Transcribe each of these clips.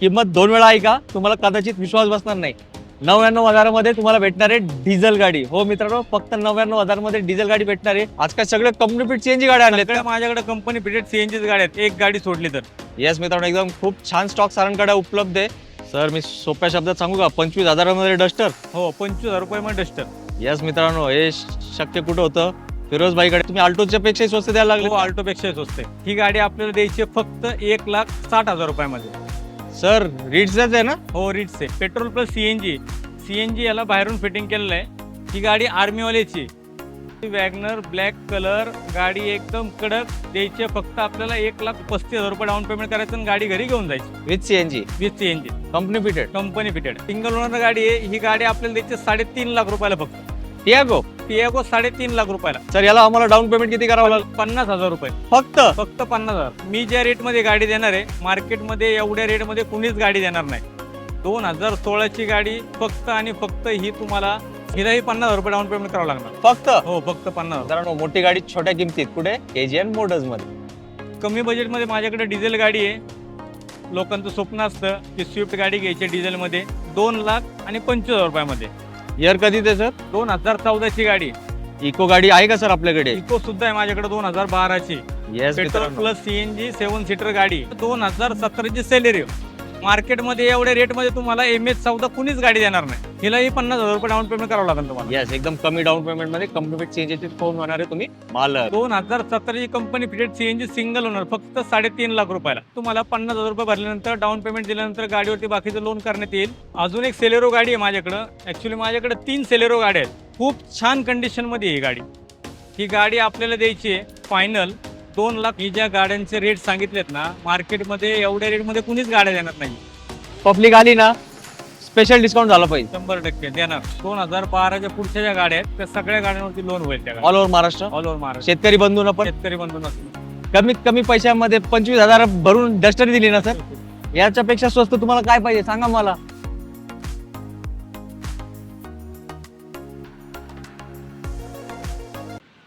किंमत दोन वेळा ऐका तुम्हाला कदाचित विश्वास बसणार नाही. नव्याण्णव हजारामध्ये तुम्हाला भेटणार आहे डिझेल गाडी. हो मित्रांनो फक्त नव्याण्णव हजारमध्ये डिझेल गाडी भेटणार. आहे आजकाल सगळे कंपनी फिट सीएनजी गाड्या आणल्या माझ्याकडे कंपनी फिटेड सीएनजीच गाड्या आहेत. एक गाडी सोडली तर. येस मित्रांनो एकदम खूप छान स्टॉक सरांकडे उपलब्ध आहे. सर मी सोप्या शब्दात सांगू का? पंचवीस हजारामध्ये डस्टर. हो पंचवीस हजार रुपये मग डस्टर. येस मित्रांनो हे शक्य कुठं होतं? फिरोज भाईकडे तुम्ही अल्टोच्या पेक्षा स्वस्त द्यायला लागले. हो ऑल्टोपेक्षा स्वस्त ही गाडी आपल्याला द्यायची फक्त एक लाख साठ हजार रुपयामध्ये. सर रीड्सच आहे ना? हो रिट्स आहे. पेट्रोल प्लस सीएनजी सीएनजी याला बाहेरून फिटिंग केलेलं आहे. ही गाडी आर्मीवाल्याची. वॅगनर ब्लॅक कलर गाडी एकदम कडक द्यायची फक्त आपल्याला एक लाख पस्तीस हजार रुपये डाऊन पेमेंट करायचं आणि गाडी घरी घेऊन जायची. With CNG with CNG company fitted company fitted single owner गाडी आहे. ही गाडी आपल्याला द्यायची साडेतीन लाख रुपयाला फक्त. टियागो टियागो साडेतीन लाख रुपयाला. सर याला आम्हाला डाऊन पेमेंट किती करावं लागेल? पन्नास हजार रुपये. फक्त? फक्त पन्नास हजार. मी ज्या रेटमध्ये गाडी देणार आहे मार्केटमध्ये एवढ्या रेटमध्ये कुणीच गाडी देणार नाही. दोन हजार सोळाची गाडी फक्त आणि फक्त ही तुम्हाला हिलाही पन्नास हजार रुपये डाऊन पेमेंट करावं लागणार. फक्त? हो फक्त पन्नास हजार. मित्रांनो मोठी गाडी छोट्या किमतीत. कुठे? केजीएन मोटर्समध्ये. कमी बजेटमध्ये माझ्याकडे डिझेल गाडी आहे. लोकांचं स्वप्न असतं की स्विफ्ट गाडी घ्यायची डिझेलमध्ये दोन लाख आणि पंचवीस हजार रुपयामध्ये. इयर कधी ते सर दोन हजार चौदाची गाडी. इको गाडी आहे का सर आपल्याकडे? इको सुद्धा आहे माझ्याकडे दोन हजार बाराची. Yes petrol plus CNG seven seater गाडी. दोन हजार सतराची सेलेरिओ मार्केटमध्ये एवढ्या रेटमध्ये तुम्हाला एम एच चौदा कुणीच गाडी देणार नाही. हिलाही पन्नास हजार रुपये डाऊन पेमेंट करावं लागेल तुम्हाला. येस एकदम कमी डाऊन पेमेंटमध्ये कंप्लीट चेंजेस फोन होणार आहे तुम्ही. मालक. दोन हजार सतराची कंपनी फिटेड सीएनजी सिंगल होणार फक्त साडेतीन लाख रुपयाला. तुम्हाला पन्नास हजार रुपये भरल्यानंतर डाऊन पेमेंट दिल्यानंतर गाडीवरती बाकीचं लोन करण्यात येईल. अजून एक सेलेरो गाडी आहे माझ्याकडं. ऍक्च्युली माझ्याकडे तीन सेलेरो गाड्या आहेत. खूप छान कंडिशनमध्ये ही गाडी. ही गाडी आपल्याला द्यायची आहे फायनल दोन लाख ही ज्या गाड्यांचे रेट सांगितलेत ना मार्केटमध्ये एवढ्या रेटमध्ये कुणीच गाड्या देणार नाही. पब्लिक आली ना स्पेशल डिस्काउंट झाला पाहिजे. शंभर टक्के देणार. दोन हजार बाराच्या पुढच्या ज्या गाड्या आहेत त्या सगळ्या गाड्यांवरती लोन होईल त्या all over Maharashtra all over Maharashtra शेतकरी बंधूंना पण? शेतकरी बंधू नसतील कमीत कमी पैशामध्ये पंचवीस हजार भरून डस्टर दिली ना सर याच्यापेक्षा स्वस्त तुम्हाला काय पाहिजे? सांगा मला.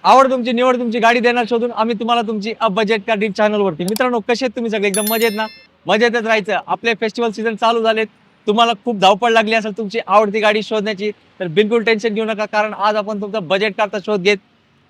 आवड तुमची निवड तुमची गाडी देणार शोधून आम्ही तुम्हाला तुमची बजेट का डीप चॅनल वरती. मित्रांनो कसे आहेत तुम्ही सगळे? एकदम मजेत ना? मजेतच राहायचं. आपले फेस्टिवल सीझन चालू झालेत. तुम्हाला खूप धावपळ लागली असेल तुमची आवडती गाडी शोधण्याची तर बिलकुल टेन्शन घेऊ नका कारण आज आपण तुमचा बजेट करता शोध घेत.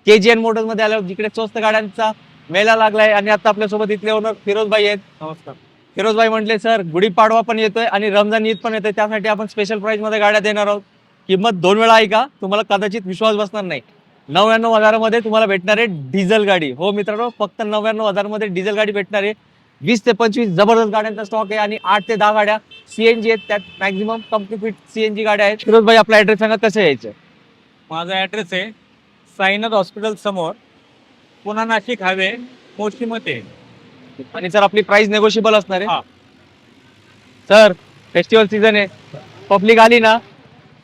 के जी एन मोटर्समध्ये आल्यावर जिकडे स्वस्त गाड्यांचा मेला लागलाय आणि आता आपल्यासोबत इथले ओनर फिरोज भाई आहेत. नमस्कार. फिरोज भाई म्हटले सर गुढीपाडवा पण येतोय आणि रमजान ईद पण येतोय त्यासाठी आपण स्पेशल प्राइसमध्ये गाड्या देणार आहोत. किंमत दोन वेळा ऐका तुम्हाला कदाचित विश्वास बसणार नाही. नव्याण्णव हजारामध्ये तुम्हाला भेटणार आहे डिझेल गाडी. हो मित्रांनो फक्त नव्याण्णव हजारमध्ये डिझेल गाडी भेटणार आहे. वीस ते पंचवीस जबरदस्त गाड्यांचा स्टॉक आहे आणि आठ ते दहा गाड्या सीएनजी आहेत. त्यात मॅक्झिमम कंपनी फिट सीएनजी गाड्या आहेत. फिरोज भाई आपला ऍड्रेस सांगा कसं यायचं? माझा ॲड्रेस आहे साईनाथ हॉस्पिटल समोर पुन्हा नाशिक हायवे मोशीमध्ये आणि सर आपली प्राइस नेगोशिएबल असणार हा. आहे सर फेस्टिवल सीझन आहे. पब्लिक आली ना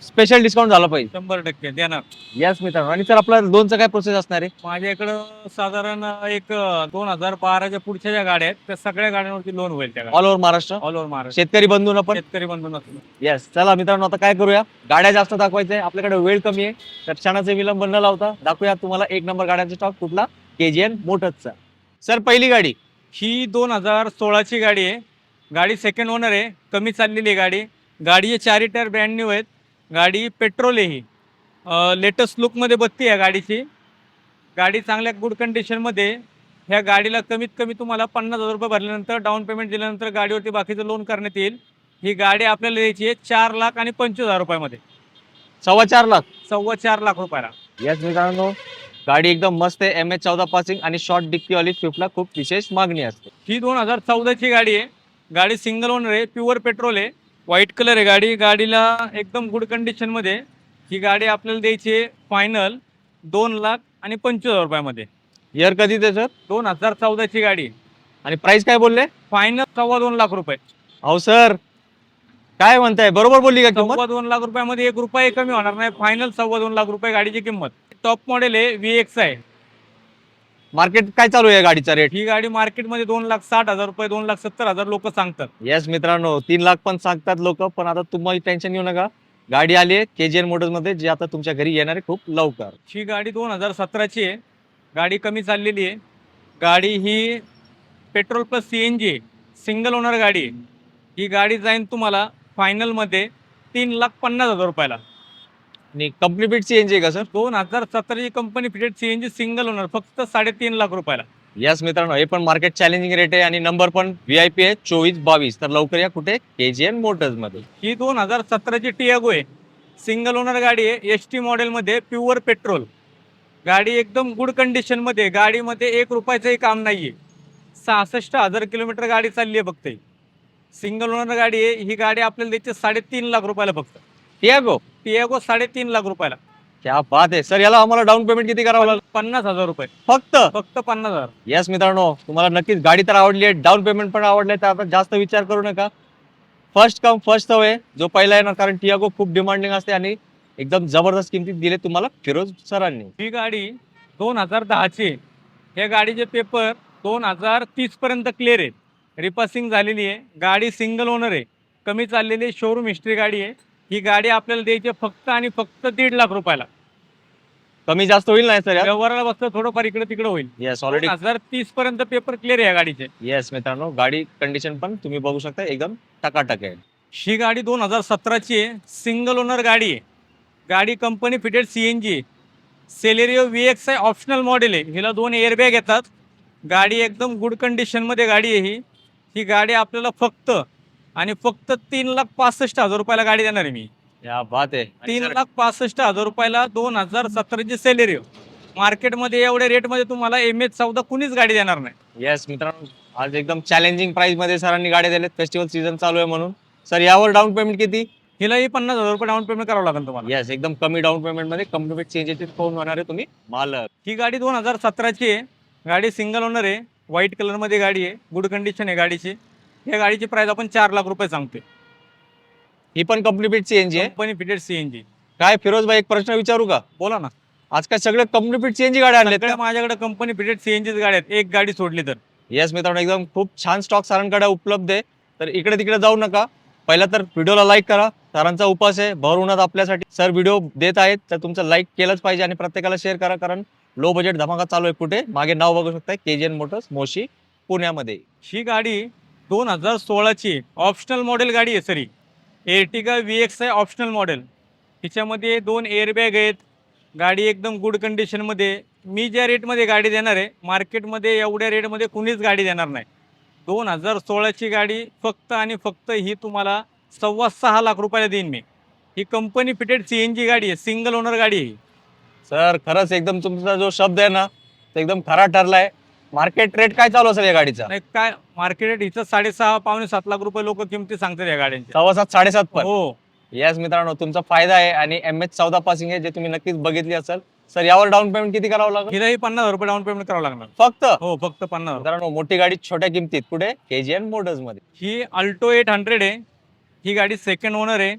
स्पेशल डिस्काउंट झाला पाहिजे. शंभर टक्के देणार येस मित्रांनो. आणि सर आपला लोनचं काय प्रोसेस असणार आहे? माझ्याकडं साधारण एक दोन हजार बाराच्या पुढच्या ज्या गाड्या आहेत त्या सगळ्या गाड्यांवरती लोन होईल त्या all over Maharashtra all over Maharashtra शेतकरी बंधूंना पण? शेतकरी बंधू नसतील येस चला मित्रांनो आता काय करूया? गाड्या जास्त दाखवायचे आपल्याकडे वेळ कमी आहे. तर क्षणाचे विलंब न लावता दाखवूया तुम्हाला एक नंबर गाड्यांचा स्टॉक कुठला? के जी एन सर पहिली गाडी? ही दोन हजार सोळाची गाडी आहे. गाडी सेकंड ओनर आहे. कमी चाललेली आहे गाडी. गाडीचे चारी टायर ब्रँड न्यू आहेत. गाडी पेट्रोल आहे ही. लेटेस्ट लुकमध्ये बत्ती आहे गाडीची. गाडी चांगल्या गुड कंडिशनमध्ये ह्या गाडीला कमीत कमी तुम्हाला पन्नास हजार रुपये भरल्यानंतर डाऊन पेमेंट दिल्यानंतर गाडीवरती बाकीचं लोन करण्यात येईल. ही गाडी आपल्याला द्यायची आहे चार लाख आणि पंचवीस हजार रुपयामध्ये. सव्वा चार लाख? सव्वा चार लाख रुपयाला. येस मित्रांनो गाडी एकदम मस्त आहे. एम एच चौदा पासिंग आणि शॉर्ट डिक्कीवाली स्विफ्टला खूप विशेष मागणी असते. ही दोन हजार चौदाची गाडी आहे. गाडी सिंगल ओनर आहे प्युअर पेट्रोल आहे. व्हाईट कलर आहे. गाडी गाडीला एकदम गुड कंडिशनमध्ये ही गाडी आपल्याला द्यायची आहे फायनल दोन लाख आणि पंचवीस हजार रुपयामध्ये. इयर कधी ते सर दोन हजार चौदाची गाडी. आणि प्राइस काय बोलले? फायनल सव्वा दोन लाख रुपये. अहो सर काय म्हणताय? बरोबर बोलली का किंमत? सव्वा दोन लाख रुपयामध्ये एक रुपये कमी होणार नाही. फायनल सव्वा दोन लाख रुपये गाडीची किंमत. टॉप मॉडेल आहे व्ही एक्स आहे मार्केट काय चालू आहे गाडीचा रेट ही गाडी मार्केटमध्ये दोन लाख साठ हजार रुपये दोन लाख सत्तर हजार लोक सांगतात. येस मित्रांनो तीन लाख पण सांगतात लोक पण आता तुम्हाला टेन्शन घेऊ नका. गाडी आली आहे के जी एन मोटर्समध्ये जी आता तुमच्या घरी येणार आहे खूप लवकर. ही गाडी दोन हजार सतराची आहे. गाडी कमी चाललेली आहे. गाडी ही petrol plus C N G single owner गाडी आहे. ही गाडी जाईन तुम्हाला फायनलमध्ये तीन लाख पन्नास हजार रुपयाला. आणि कंपनी फिट सीएनजी का सर दोन हजार सतराची company fitted C N G single owner फक्त साडेतीन लाख रुपयाला. यस मित्रांनो हे पण मार्केट चॅलेंजिंग रेट आहे आणि नंबर पण व्ही आय पी आहे चोवीस बावीस. तर लवकर या कुठे? के जी एन मोटर्समध्ये. ही दोन हजार सतराची टियागो आहे. सिंगल ओनर गाडी आहे एस टी मॉडेलमध्ये प्युअर पेट्रोल गाडी एकदम गुड कंडिशनमध्ये. गाडीमध्ये एक रुपयाचंही काम नाही आहे सहासष्ट हजार किलोमीटर गाडी चालली आहे फक्त सिंगल ओनर गाडी आहे ही गाडी आपल्याला द्यायची साडेतीन लाख रुपयाला फक्त. टियागो टियागो साडेतीन लाख रुपयाला. क्या बात आहे. सर याला आम्हाला डाऊन पेमेंट किती करावं लागेल? पन्नास हजार रुपये. फक्त? फक्त पन्नास हजार. यस मित्रांनो तुम्हाला नक्कीच गाडी तर आवडली आहे. डाऊन पेमेंट पण आवडलंय तर आता जास्त विचार करू नका. फर्स्ट कम फर्स्ट हवे जो पहिला येणार कारण टियागो खूप डिमांडिंग असते आणि एकदम जबरदस्त किमतीत दिले तुम्हाला फिरोज सरांनी. ही गाडी दोन हजार दहाची आहे. या गाडीचे पेपर दोन हजार तीस पर्यंत क्लिअर आहेत. रिपासिंग झालेली आहे. गाडी सिंगल ओनर आहे. कमी चाललेली शोरूम हिस्ट्री गाडी आहे. ही गाडी आपल्याला द्यायची फक्त आणि फक्त दीड लाख रुपयाला. कमी जास्त होईल नाही सर व्यवहाराला बसतं थोडंफार इकडे तिकडे होईल. येस ऑलरेडी हजार तीस पर्यंत पेपर क्लिअर आहे या गाडीचे. येस मित्रांनो गाडी कंडिशन पण तुम्ही बघू शकता एकदम टकाटक आहे. ही गाडी दोन हजार सतराची आहे. सिंगल ओनर गाडी आहे. गाडी company fitted C N G Celerio V X I optional model आहे. हिला दोन एअरबॅग येतात. गाडी एकदम गुड कंडिशनमध्ये गाडी आहे ही. ही गाडी आपल्याला फक्त आणि फक्त तीन लाख पासष्ट हजार रुपयाला गाडी देणार आहे मी. या बात आहे. तीन लाख पासष्ट हजार रुपयाला दोन हजार सतराची सेलेरिओ मार्केटमध्ये एवढ्या रेटमध्ये तुम्हाला एम एच चौदा कुणीच गाडी देणार नाही. येस मित्रांनो आज एकदम चॅलेंजिंग प्राइसमध्ये सरांनी गाड्या दिल्यात फेस्टिवल सीझन चालू आहे म्हणून. सर यावर डाऊन पेमेंट किती? हिलाही पन्नास हजार रुपये डाऊन पेमेंट करावं लागेल तुम्हाला. येस एकदम कमी डाऊन पेमेंटमध्ये कंप्लीट चेंजेस होऊन होणार आहे तुम्ही? मालक. ही गाडी दोन हजार सतराची आहे. गाडी सिंगल ओनर आहे. व्हाईट कलरमध्ये गाडी आहे. गुड कंडिशन आहे गाडीची. या गाडीची प्राइस आपण चार लाख रुपये सांगतोय. ही पण कंप्लीट सीएनजी आहे? कंपनी फिटेड सीएनजी काय फिरोज भाई एक प्रश्न विचारू का? बोला ना. आजकाल सगळे कंप्लीट सीएनजी गाड्या आणले सगळ्या माझ्याकडे कंपनी फिटेड सीएनजीच गाड्या आहेत. एक गाडी सोडली तर. येस मित्रांनो एकदम खूप छान स्टॉक सरांकडे उपलब्ध आहे. तर इकडे तिकडे जाऊ नका. पहिला तर व्हिडिओला लाईक करा. सरांचा उपास आहे. भर उन्हात आपल्यासाठी. सर व्हिडिओ देत आहेत. तर तुमचं लाईक केलंच पाहिजे आणि प्रत्येकाला शेअर करा. कारण लो बजेट धमाका चालू आहे कुठे? मागे नाव बघू शकता K G N motors Moshi पुण्यामध्ये. ही गाडी दोन हजार सोळाची ऑप्शनल मॉडेल गाडी आहे सरी एर्टिगा व्ही एक्स आहे ऑप्शनल मॉडेल हिच्यामध्ये दोन एअरबॅग आहेत. गाडी एकदम गुड कंडिशनमध्ये मी ज्या रेटमध्ये गाडी देणार आहे मार्केटमध्ये एवढ्या रेटमध्ये कुणीच गाडी देणार नाही. दोन हजार सोळाची गाडी फक्त आणि फक्त ही तुम्हाला सव्वा सहा लाख रुपयाला देईन मी. ही company fitted C N G गाडी आहे सिंगल ओनर गाडी आहे सर खरंच एकदम तुमचा जो शब्द आहे ना तो एकदम खरा ठरला आहे मार्केट रेट काय चालू असेल या गाडीचा? नाही काय मार्केट रेट हिचं साडेसहा पावणे सात लाख रुपये लोक किमती सांगतात या गाड्यांच्या सव्वा सात साडेसात पण? हो. येस मित्रांनो तुमचा फायदा आहे आणि एम एच चौदा पासिंग आहे जे तुम्ही नक्कीच बघितली असेल. सर यावर डाऊन पेमेंट किती करावं लागेल? हिलाही पन्नास हजार रुपये डाऊन पेमेंट करावं लागणार. फक्त? हो फक्त पन्नास हजार. मित्रांनो मोठी गाडी छोट्या किमतीत. कुठे? के जी एन मोटर्समध्ये. ही अल्टो एट हंड्रेड आहे. ही गाडी सेकंड ओनर आहे.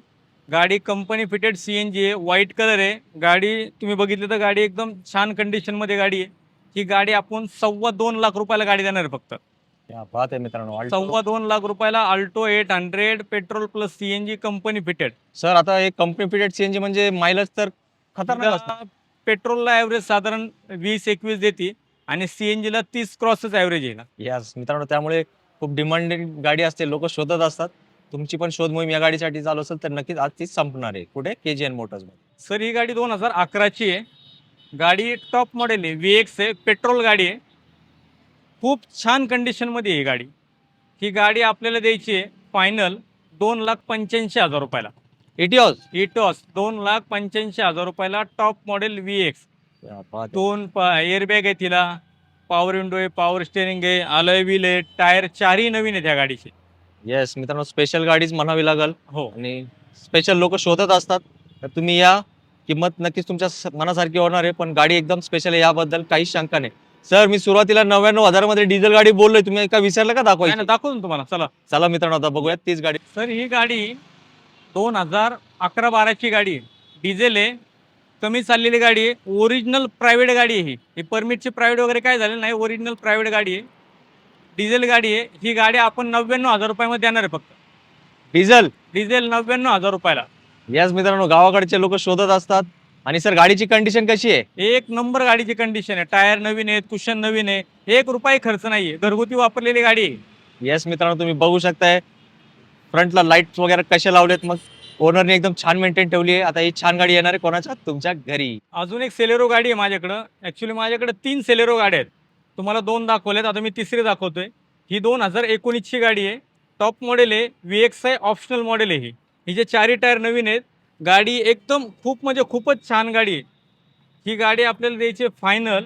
गाडी company fitted C N G आहे. व्हाईट कलर आहे. गाडी तुम्ही बघितली तर गाडी एकदम छान कंडिशनमध्ये गाडी आहे. ही गाडी आपण सव्वा दोन लाख रुपयाला गाडी देणार आहे फक्त. क्या बात आहे मित्रांनो Alto. सव्वा दोन लाख रुपयाला Alto eight hundred petrol plus C N G company fitted sir आता हे कंपनी पिरियड सीएनजी म्हणजे मायलेज तर खतरनाक असणार. पेट्रोलला ॲव्हरेज साधारण वीस एकवीस देते आणि सी एन जीला तीस क्रॉसच ॲव्हरेज आहे ना यस मित्रांनो त्यामुळे खूप डिमांडेड गाडी असते. लोक शोधत असतात. तुमची पण शोध मोहीम या गाडीसाठी चालू असेल तर नक्कीच आज तीच संपणार आहे. कुठे? K G N motors sir ही गाडी दोन हजार अकराची आहे. गाडी टॉप मॉडेल आहे व्ही एक्स आहे पेट्रोल गाडी आहे. खूप छान कंडिशनमध्ये आहे ही गाडी. ही गाडी आपल्याला द्यायची आहे फायनल दोन लाख पंच्याऐंशी हजार रुपयाला. इटिओस इटॉस दोन लाख पंच्याऐंशी हजार रुपयाला टॉप मॉडेल व्ही एक्स दोन एअरबॅग आहे तिला. पॉवर विंडो आहे पॉवर स्टेअरिंग आहे अलॉय व्हील आहे टायर चारही नवीन आहेत ह्या गाडीचे. येस मित्रांनो स्पेशल गाडीच म्हणावी लागल. हो. आणि स्पेशल लोक शोधत असतात. तर तुम्ही या. किंमत नक्कीच तुमच्या मनासारखी होणार आहे पण गाडी एकदम स्पेशल आहे याबद्दल काहीच शंका नाही. सर मी सुरुवातीला नव्याण्णव हजारमध्ये डिझेल गाडी बोललोय तुम्ही का विसरलं का नाही दाखवायची ना, दाखवतो ना तुम्हाला चला. चला मित्रांनो आता बघूयात तीच गाडी. सर ही गाडी दोन हजार अकरा बाराची गाडी आहे. डिझेल आहे कमी चाललेली गाडी आहे ओरिजिनल प्रायव्हेट गाडी आहे ही. परमिटची प्रायव्हेट वगैरे काय झालं नाही ओरिजिनल प्रायव्हेट गाडी आहे. डिझेल गाडी आहे ही गाडी आपण नव्याण्णव हजार रुपयामध्ये देणार आहे फक्त. डिझेल डिझेल नव्याण्णव हजार रुपयाला. येस मित्रांनो गावाकडचे लोक शोधत असतात. आणि सर गाडीची कंडिशन कशी आहे? एक नंबर गाडीची कंडिशन आहे. टायर नवीन आहेत कुशन नवीन आहे. एक रुपये खर्च नाही आहे घरगुती वापरलेली गाडी आहे. येस मित्रांनो तुम्ही बघू शकताय. फ्रंटला लाइट वगैरे कसे लावलेत मग? ओनरने एकदम छान मेंटेन ठेवली आहे. आता ही छान गाडी येणार आहे कोणाच्या? तुमच्या घरी. अजून एक सेलेरो गाडी आहे माझ्याकडं. ॲक्च्युली माझ्याकडे तीन सेलेरो गाड्या आहेत. तुम्हाला दोन दाखवल्यात आता मी तिसरी दाखवतोय. ही दोन हजार एकोणीसची गाडी आहे. टॉप मॉडेल आहे. V X I optional model आहे ही. ही जे चारी टायर नवीन आहेत गाडी एकदम खूप म्हणजे खूपच छान गाडी आहे. ही गाडी आपल्याला द्यायची फायनल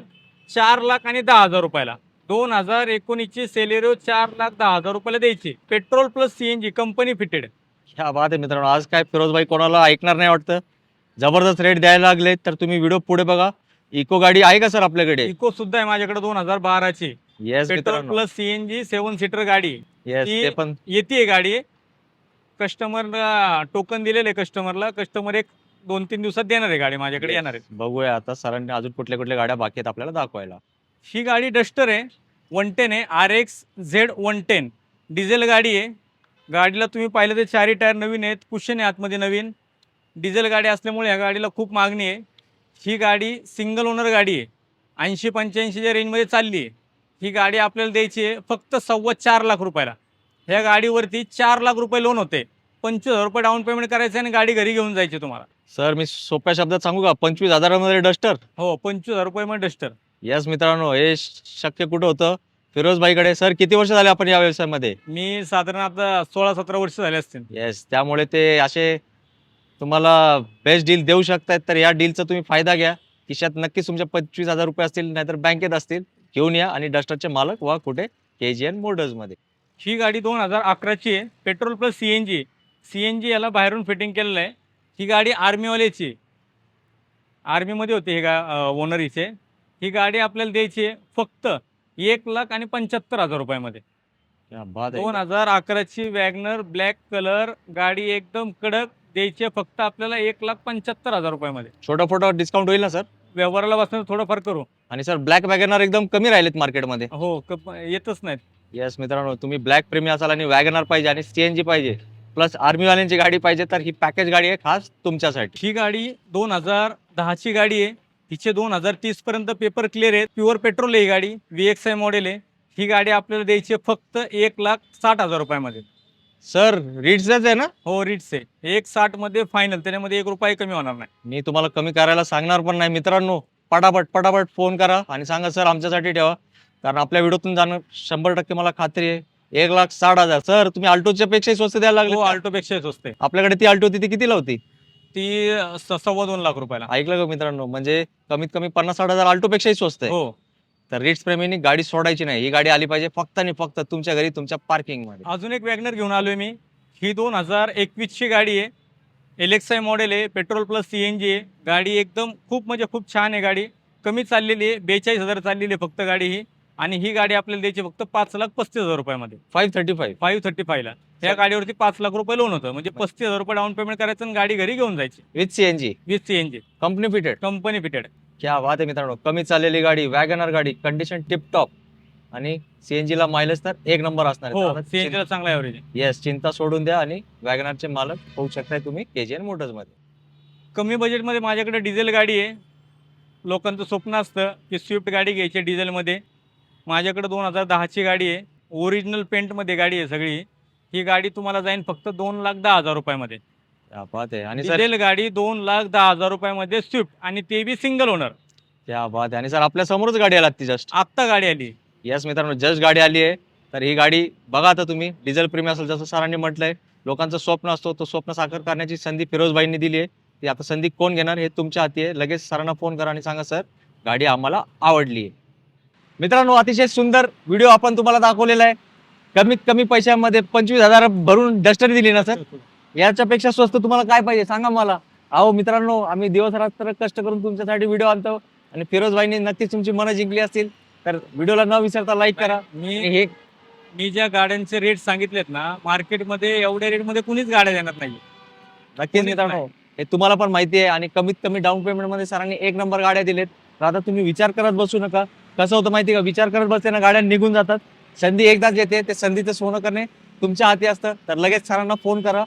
चार लाख आणि दहा हजार रुपयाला. दोन हजार एकोणीसची सेलेरो चार लाख दहा हजार रुपयाला द्यायची petrol plus C N G company fitted ह्या बात आहे मित्रांनो आज काय फिरोजबाई कोणाला ऐकणार नाही वाटतं? जबरदस्त रेट द्यायला लागले तर तुम्ही व्हिडिओ पुढे बघा. इको गाडी आहे का सर आपल्याकडे? इको सुद्धा आहे माझ्याकडे दोन हजार बाराची. येस पेट्रोल मित्रांनो. प्लस सीएनजी सेवन सीटर गाडी. येस ती- ते पण येते गाडी. कस्टमरला टोकन दिलेलं आहे कस्टमरला कस्टमर एक दोन तीन दिवसात देणार आहे गाडी माझ्याकडे. येणार आहे. बघूया आता सरांनी अजून कुठल्या कुठल्या गाड्या बाकी आहेत आपल्याला दाखवायला. ही गाडी डस्टर आहे. वन टेन आहे. R X Z one ten diesel गाडी आहे. गाडीला तुम्ही पाहिलं ते चारी टायर नवीन आहेत. कुशन आहे आतमध्ये नवीन. डिझेल गाडी असल्यामुळे या गाडीला खूप मागणी आहे. ही गाडी सिंगल ओनर गाडी आहे. ऐंशी पंच्याऐंशीच्या रेंजमध्ये चालली आहे. ही गाडी आपल्याला द्यायची आहे फक्त सव्वा चार लाख रुपयाला. ह्या गाडीवरती चार लाख रुपये लोन होते. पंचवीस हजार रुपये डाऊन पेमेंट करायचं आणि गाडी घरी घेऊन जायची तुम्हाला. सर मी सोप्या शब्दात सांगू का? पंचवीस हजारामध्ये डस्टर. हो पंचवीस हजार रुपये मग डस्टर. येस मित्रांनो हे शक्य कुठं होतं? फिरोजबाईकडे. सर किती वर्ष झाले आपण या व्यवसायामध्ये? मी साधारण आता सोळा सतरा वर्ष झाले असतील. येस त्यामुळे ते असे तुम्हाला बेस्ट डील देऊ शकतात तर या डीलचा तुम्ही फायदा घ्या. खिशात नक्कीच तुमच्या पंचवीस हजार रुपये असतील नाहीतर बँकेत असतील. घेऊन या आणि डस्टरचे मालक वा कुठे? के जी एन मोटर्समध्ये ही गाडी दोन हजार अकराची आहे. Petrol plus C N G C N G याला बाहेरून फिटिंग केलेलं आहे. ही गाडी आर्मीवाल्याची. आर्मीमध्ये होते हे गा ओनर हिचे ही गाडी आपल्याला द्यायची आहे फक्त एक लाख आणि पंच्याहत्तर हजार रुपयामध्ये. दोन हजार अकराची वॅगनर ब्लॅक कलर गाडी एकदम कडक द्यायची आहे फक्त आपल्याला एक लाख पंच्याहत्तर हजार रुपयामध्ये. छोटा फोटो डिस्काउंट होईल ना सर? व्यवहाराला बसणं थोडं फरक करू. आणि सर ब्लॅक वॅगनर एकदम कमी राहिलेत मार्केटमध्ये हो येतच नाहीत. येस मित्रांनो तुम्ही ब्लॅक प्रेमी असाल आणि वॅगनर पाहिजे आणि सीएनजी पाहिजे प्लस आर्मीवाल्यांची गाडी पाहिजे तर ही पॅकेज गाडी आहे खास तुमच्यासाठी. ही गाडी दोन हजार दहाची गाडी आहे. तिचे दोन हजार तीस पर्यंत पेपर क्लिअर आहेत. प्युअर पेट्रोल आहे ही गाडी व्ही एक्स आय मॉडेल आहे. ही गाडी आपल्याला द्यायची आहे फक्त एक लाख साठ हजार रुपयामध्ये. सर रीड्सच आहे ना? हो रिट्स आहे. एक साठमध्ये फायनल त्याच्यामध्ये एक रुपये कमी होणार नाही. मी तुम्हाला कमी करायला सांगणार पण नाही. मित्रांनो पटापट पटापट फोन करा आणि सांगा सर आमच्यासाठी ठेवा. कारण आपल्या व्हिडिओतून जाणं शंभर टक्के मला खात्री आहे. एक लाख साठ हजार. सर तुम्ही अल्टोच्या पेक्षाही स्वस्त द्यायला हो लागले आल्टोपेक्षा स्वस्त आहे. आपल्याकडे ती अल्टो होती ती कितीला होती? ती स- सव्वा दोन लाख रुपयाला. ऐकलं का मित्रांनो? म्हणजे कमीत कमी पन्नास साठ हजार अल्टो पेक्षाही स्वस्त आहे. हो. तर रिट्स प्रेमीनी गाडी सोडायची नाही. ही गाडी आली पाहिजे फक्त आणि फक्त तुमच्या घरी तुमच्या पार्किंगमध्ये अजून एक वॅगनर घेऊन आलोय मी. ही दोन हजार एकवीसची गाडी आहे. एल एक्स आय मॉडेल आहे petrol plus C N G आहे. गाडी एकदम खूप म्हणजे खूप छान आहे गाडी. कमी चाललेली आहे बेचाळीस हजार चाललेली आहे फक्त गाडी ही. आणि ही गाडी आपल्याला द्यायची फक्त पाच लाख पस्तीस हजार रुपयामध्ये. Five thirty five five thirty फायला ह्या गाडीवरती पाच लाख रुपये लोन होतं. म्हणजे पस्तीस हजार रुपये डाऊन पेमेंट करायचं आणि गाडी घरी घेऊन जायची. With CNG with C N G company fitted company fitted क्या बात आहे मित्रांनो. कमी चाललेली गाडी वॅगनर गाडी कंडिशन टिप टॉप आणि सीएनजी ला मायलेज तर एक नंबर असणार हो सी एन जीला चांगला ॲव्हरेज आहे. येस चिंता सोडून द्या आणि वॅगनरचे मालक होऊ शकताय तुम्ही केजीएन मोटर्समध्ये. कमी बजेटमध्ये माझ्याकडे डिझेल गाडी आहे. लोकांचं स्वप्न असतं की स्विफ्ट गाडी घ्यायची डिझेलमध्ये माझ्याकडे दोन हजार दहाची गाडी आहे. ओरिजिनल पेंटमध्ये गाडी आहे सगळी. ही गाडी तुम्हाला जाईल फक्त दोन लाख दहा हजार रुपयामध्ये. बात आहे. आणि सर डिझेल गाडी दोन लाख दहा हजार रुपयामध्ये स्विफ्ट आणि ते बी सिंगल ओनर क्या बात आहे. आणि सर आपल्या समोरच गाडी आलात ती जस्ट आत्ता गाडी आली. येस मित्रांनो जस्ट गाडी आली आहे. तर ही गाडी बघा आता तुम्ही. डिझेल प्रेमी असेल जसं सरांनी म्हटलंय. लोकांचं स्वप्न असतो तो स्वप्न साकार करण्याची संधी फिरोजबाईंनी दिली आहे. ती आता संधी कोण घेणार हे तुमच्या हाती आहे. लगेच सरांना फोन करा आणि सांगा सर गाडी आम्हाला आवडली आहे. मित्रांनो अतिशय सुंदर व्हिडिओ आपण तुम्हाला दाखवलेला आहे. कमीत कमी पैशामध्ये पंचवीस हजार भरून डस्टर दिली ना सर याच्यापेक्षा स्वस्त तुम्हाला काय पाहिजे? सांगा मला. अहो मित्रांनो आम्ही दिवस रात्र कष्ट करून तुमच्यासाठी व्हिडिओ आणतो आणि फिरोजबाईंनी नक्कीच तुमची मनं जिंकली असतील. तर व्हिडिओला न विसरता लाईक करा. मी हे मी ज्या गाड्यांचे रेट सांगितलेत ना मार्केटमध्ये एवढ्या रेटमध्ये कुणीच गाड्या देणार नाही नक्कीच मित्रांनो हे तुम्हाला पण माहिती आहे आणि कमीत कमी डाऊन पेमेंटमध्ये सरांनी एक नंबर गाड्या दिलेत. तर आता तुम्ही विचार करत बसू नका. कसं होतं माहिती का? विचार करत बसते ना गाड्या निघून जातात. संधी एकदाच येते ते संधीचं सोनं करणे तुमच्या हाती असतं. तर लगेच सरांना फोन करा.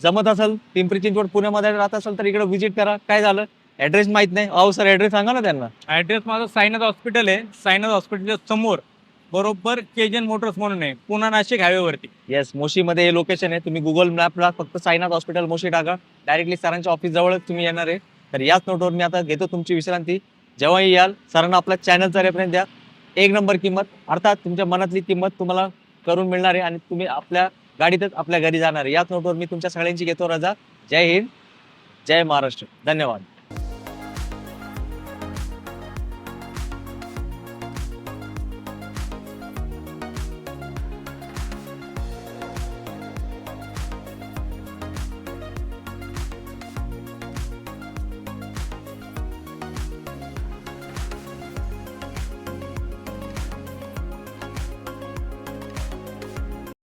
जमत असेल पिंपरी चिंचवड पुण्यामध्ये राहत असेल तर इकडे व्हिजिट करा. काय झालं? ऍड्रेस माहीत नाही. अहो सर ऍड्रेस सांगा ना त्यांना. ॲड्रेस माझा साईनाथ हॉस्पिटल आहे. साईनाथ हॉस्पिटलच्या समोर. बरोबर केजन मोटर्स म्हणून आहे. पुणा नाशिक हायवेवरती येस मोशीमध्ये हे लोकेशन आहे. तुम्ही गुगल मॅपला फक्त साईनाथ हॉस्पिटल मोशी टाका. डायरेक्टली सरांच्या ऑफिस जवळच तुम्ही येणार आहे. तर याच नोटवर मी आता घेतो तुमची विश्रांती. जेव्हाही याल सरांना आपल्या चॅनलचा रेफरन्स द्या. एक नंबर किंमत अर्थात तुमच्या मनातली किंमत तुम्हाला करून मिळणार आहे आणि तुम्ही आपल्या गाडीतच आपल्या घरी जाणार आहे. याच नोटवर मी तुमच्या सगळ्यांची घेतो रजा. जय हिंद जय महाराष्ट्र. धन्यवाद.